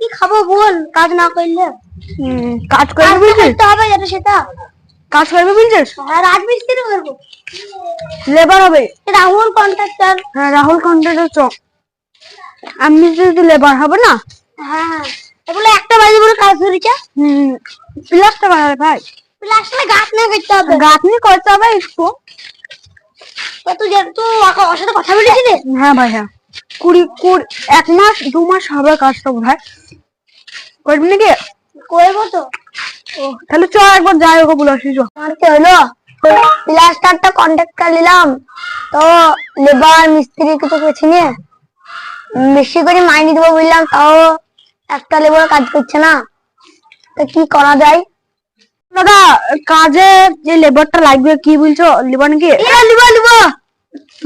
বল? কাজ না করলে। কাজ করবে তো বলছিস? করতে হবে যেটা সেটা। কাজ করবে বলছিস? হ্যাঁ রাজমিস্ত্রি করব। লেবার হবে। রাহুল কন্ট্রাক্টর হ্যাঁ রাহুল কন্ট্রাক্টর চ। আমি যদি লেবার হবে না? হ্যাঁ। এগুলো একটা বাজে বলে কাজ ধরেছে। হুম প্লাসটা বানাবে ভাই। প্লাস্টারে গাছ না করতে হবে। গাঁথনি করতে হবে একটু তো তুই তুই ওর সাথে কথা বলেছিলি? হ্যাঁ ভাই হ্যাঁ। কুড়ি কুড়ি এক মাস দু মাস হবে কাজটা বোধ হয় করবি নাকি? করব তো। তাহলে চ একবার যাই ওকে বলে আসি কি হলো প্লাস্টারটা কন্ট্রাক্টর নিলাম। তো লেবার মিস্ত্রি কিছু কিছু নিয়ে বেশি করে মাইনে দেবো বললাম তাও একটা লেবার কাজ করছে না। তো কি করা যায়? দাদা কাজে যে লেবারটা লাগবে কি বলছো? লেবার নাকি? এ লিবো লিবো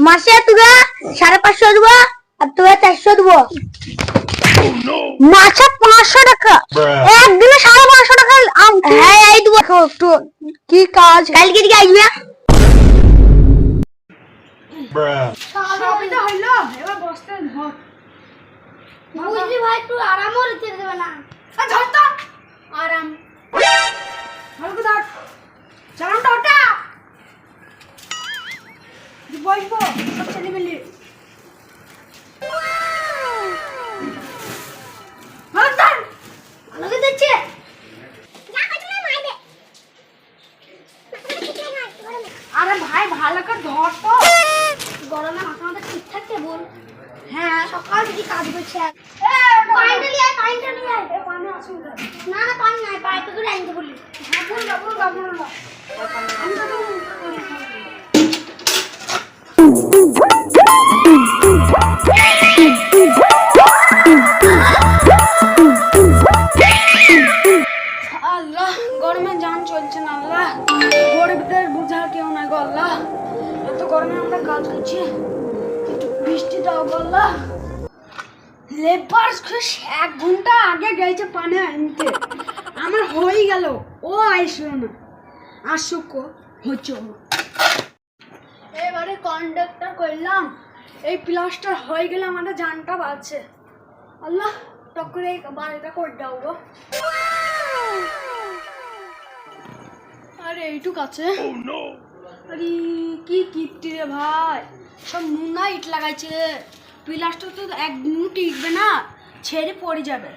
মাসে তুই সাড়ে পাঁচশো দেবো? আর তুই চারশো দেবো। মাছে পাঁচশো টাকা। একদিনে সাড়ে পাঁচশো টাকা হ্যাঁ এই দেবো। একটু কি কাজ। কালকে দিকে আসবে ধর। বুঝলি ভাই একটু আরামও রেখে দেবে না। আর ধর তো। ধর ধর। চালানটা ওটা। বসবো সব ছেলে মিলে ভালো করে ধর তো। গরমে মাথা মাথা ঠিক থাকছে বল। হ্যাঁ। সকাল থেকে কাজ করছে। এ, ওটা- পানিটা নিয়ে আয় পানিটা নিয়ে আয়। পানি অসুবিধা না না পানি নাই পাইপে করে আনতে বলি। হ্যাঁ বলবা বলবা বলবা আমি তো আল্লাহ লেবার এক ঘণ্টা আগে গেছে পানি আনতে। আমার হয়ে গেল। ও আইসলো না। আসুক হচ্ছে। এবারে কন্ডাক্টর করলাম এই প্লাস্টার হয়ে গেলে আমাদের জানটা বাঁচছে আল্লাহ টক্করে এই বাড়িটা করে দাও গো। আরে এইটুক আছে। আরে কি কিপ্টি রে ভাই? সব নুনা ইট লাগাইছে। প্লাস্টার তো একদিনও টিকবে না ছেড়ে পড়ে যাবে।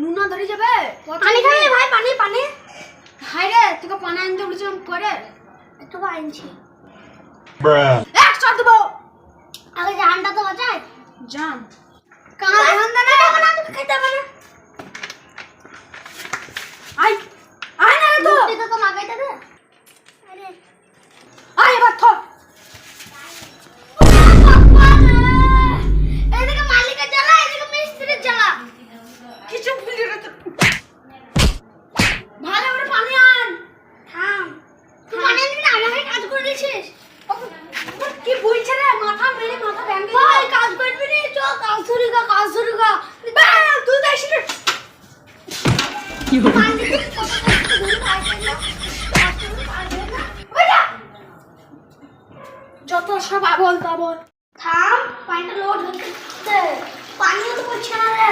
নুনা ধরে যাবে? পানি খাবি ভাই পানি পানি। হাই রে তোকে পানি আনতে বলেছিলাম করে একটু আনছি. একশো দেবো। আগে জানটা তো বাঁচায়। জান। না না খেতে না। আই আয় না তো। তুই তো লাগাইতে দে। আরে। আয় এবার থ এদিকে মালিকের জ্বালা এদিকে মিস্ত্রির জ্বালা কিছু ভুলি রে তো ভালো করে পানি আন থাম তুই পানি আনবি না আমাকে কাজ করে দিয়েছিস কি বলছে রে মাথা মেরে মাথা ভেঙে ভাই কাজ করবি নি চ কাজ শুরু কর কাজ শুরু কর তুই দেখ রে পানি দিতে কত কষ্ট ধরে পাইছেন না কাজ করতে পারবে না ওইটা যত সব আবল তাবল। থাম পানিটা লোড হচ্ছে। পানিও তো পড়ছে না রে।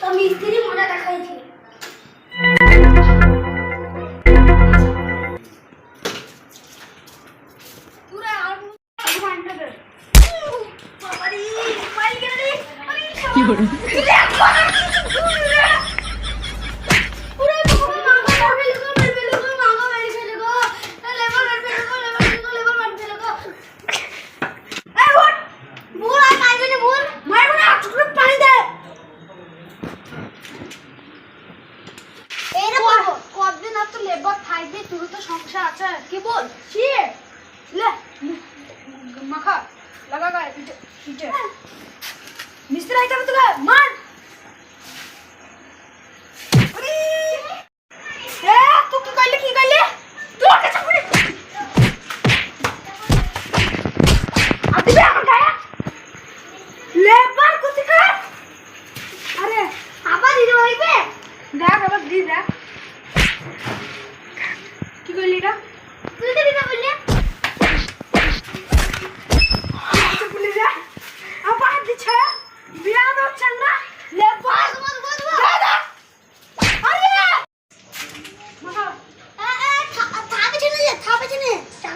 তো মিস্ত্রি মজা দেখাইছে। পুরা আর পানিটা পানি গেল কি করে পুরো পুরো মাঙ্গা মারবে লগো মারবে লগো মাঙ্গা মারবে লগো লেবার মারবে লগো লেবার লগো লেবার মারবে লগো এই ওঠ বুল আর মারবে না বুল মারবো না টুকরো পানি দে এই রে পারব কতদিন থাকবি তোর তো সংসার আছে। কি বল? কি লে মাখা লাগা গায়ে পিঠে পিঠে। মিস্ত্রি আইতে তোকে? মার!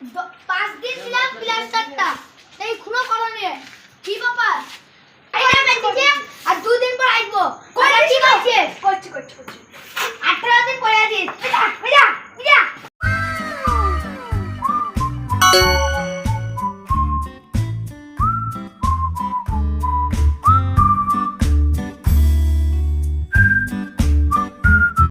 पाच दिन तिला